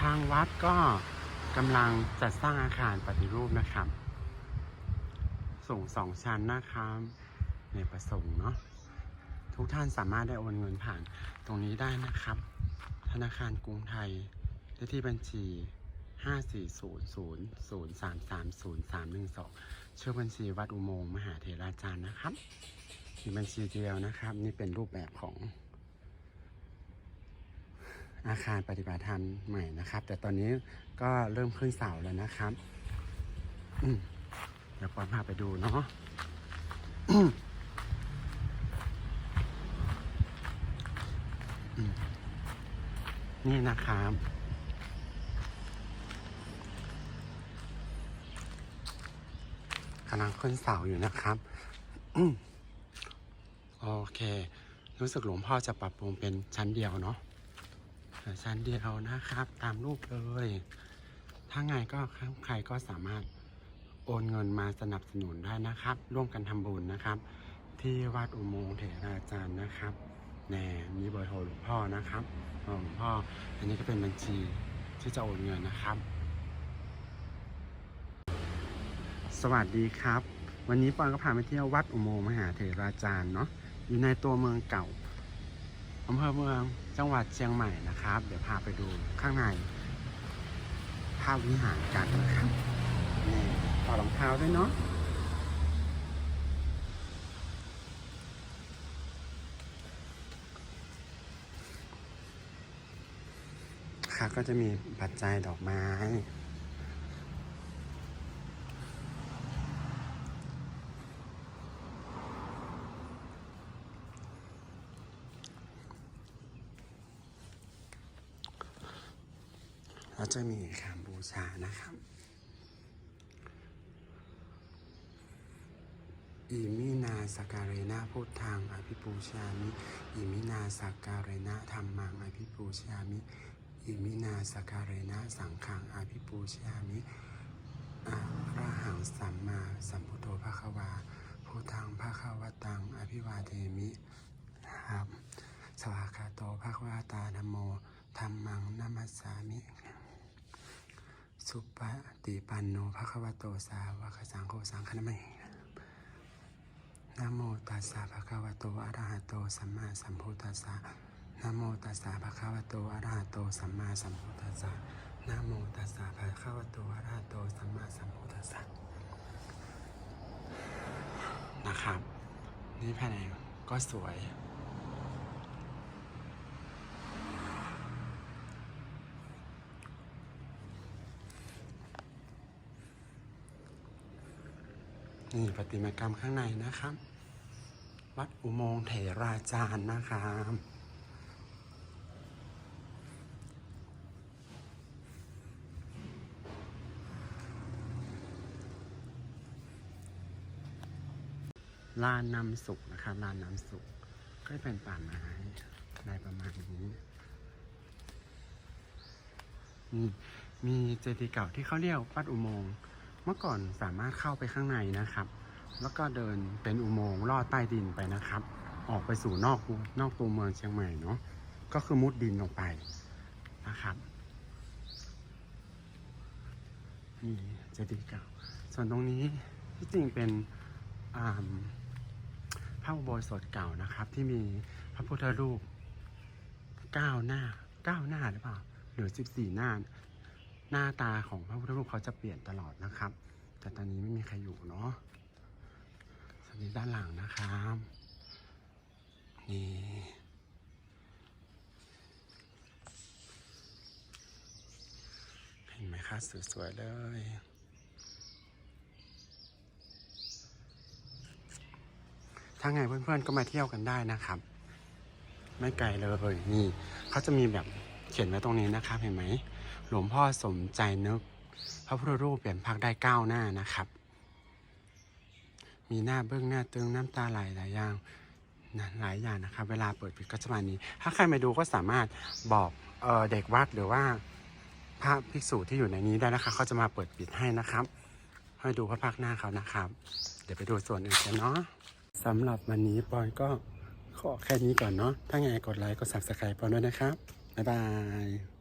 ทางวัดก็กำลังจัดสร้างอาคารปฏิรูปนะครับ สูงสองชั้นนะครับในประสงค์เนาะทุกท่านสามารถได้โอนเงินผ่านตรงนี้ได้นะครับ ธนาคารกรุงไทยเลขที่บัญชี 54000330312ชื่อบัญชีวัดอุโมงค์มหาเถราจารย์นะครับ มีบัญชีเดียวนะครับ นี่เป็นรูปแบบของ อาคารปฏิบัติธรรมใหม่นะครับ แต่ตอนนี้ก็เริ่มขึ้นเสาแล้วนะครับเดี๋ยวปอนพาไปดูเนาะนี่นะครับกำลังขึ้นเสาอยู่นะครับอโอเค รู้สึกหลวงพ่อจะปรับปรุงเป็นชั้นเดียวเนาะ ลือชั้นเดียวนะครับ ตามรูปเลย ถ้าไงก็ใครก็สามารถโอนเงินมาสนับสนุนได้นะครับ ร่วมกันทำบุญนะครับ ที่วัดอุโมงค์เถราจารย์นะครับแน่มีเบอร์โทรหลวงพ่อนะครับหลวงพ่อ อันนี้ก็เป็นบัญชีที่จะโอนเงินนะครับ สวัสดีครับ วันนี้ปอนก็พาไปเที่ยววัดอุโมงค์มหาเถราจารย์เนาะอยู่ในตัวเมืองเก่าอำเภอเมือง จังหวัดเชียงใหม่นะครับ เดี๋ยวพาไปดูข้างในภาพวิหารกันนะครับนี่ต่อรองเท้าด้วยเนาะค่ะก็จะมีปัจจัยดอกไม้ จะมีคำบูชานะครับ อิมินาสกการณะพุทธังอภิปูชามิ อิมินาสกการณะธรรมังอภิปูชามิ อิมินาสกการณะสังฆังอภิปูชามิอะระหังสัมมาสัมพุทโธภะคะวาพุทธังภะคะวตังอภิวาเทมิครับ สวากขาโตภะคะวตาธรรมโมธรรมังนัมสสามิ สุปฏิปันโนภะคะวะโตสาวกสังโฆสังฆนามินะโมตัสสะภะคะวะโตอะระหะโตสัมมาสัมพุทธัสสะนะโมตัสสะภะคะวะโตอะระหะโตสัมมาสัมพุทธัสสะนะโมตัสสะภะคะวะโตอะระหะโตสัมมาสัมพุทธัสสะนะครับ นี่ภายในก็สวย นี่ประติมากรรมข้างในนะครับ วัดอุโมงค์เถราจารย์นะครับลานนำสุขนะครับลานนำสุขก็เป็นป่าไม้ในประมาณนี้มีมีเจดีย์เก่าที่เขาเรียกวัดอุโมงค์ เมื่อก่อนสามารถเข้าไปข้างในนะครับ แล้วก็เดินเป็นอุโมงค์ลอดใต้ดินไปนะครับ ออกไปสู่นอกนอกตัวเมืองเชียงใหม่เนาะก็คือมุดดินลงไปนะครับนี่เจดีย์เก่า ส่วนตรงนี้ที่จริงเป็นพระอุโบสถเก่านะครับ ที่มีพระพุทธรูปเก้าหน้าเก้าหน้าหรือเปล่าหรือสิบสี่หน้า หน้าตาของพระพุทธรูปเขาจะเปลี่ยนตลอดนะครับ แต่ตอนนี้ไม่มีใครอยู่เนาะสวัสดีด้านหลังนะครับ นี่เห็นไหมคะสวยๆเลยถ้าไงเพื่อนๆก็มาเที่ยวกันได้นะครับ ไม่ไกลเลยนี่เขาจะมีแบบเขียนไว้ตรงนี้นะครับเห็นไหม หลวงพ่อสมใจนึก พระพุทธรูปเปลี่ยนพักได้เก้าหน้านะครับ มีหน้าเบื้องหน้าตึงน้ำตาไหลหลายอย่างนะหลายอย่างนะครับ เวลาเปิดปิดก็จะมานี้ ถ้าใครมาดูก็สามารถบอกเออเด็กวัดหรือว่าพระภิกษุที่อยู่ในนี้ได้นะคะเขาจะมาเปิดปิดให้นะครับให้ดูพระพักหน้าเขานะครับ เดี๋ยวไปดูส่วนอื่นกันเนาะสำหรับวันนี้ปอนก็ขอแค่นี้ก่อนเนาะถ้าไงกดไลค์กด subscribe ปอนด้วยนะครับ บ๊ายบาย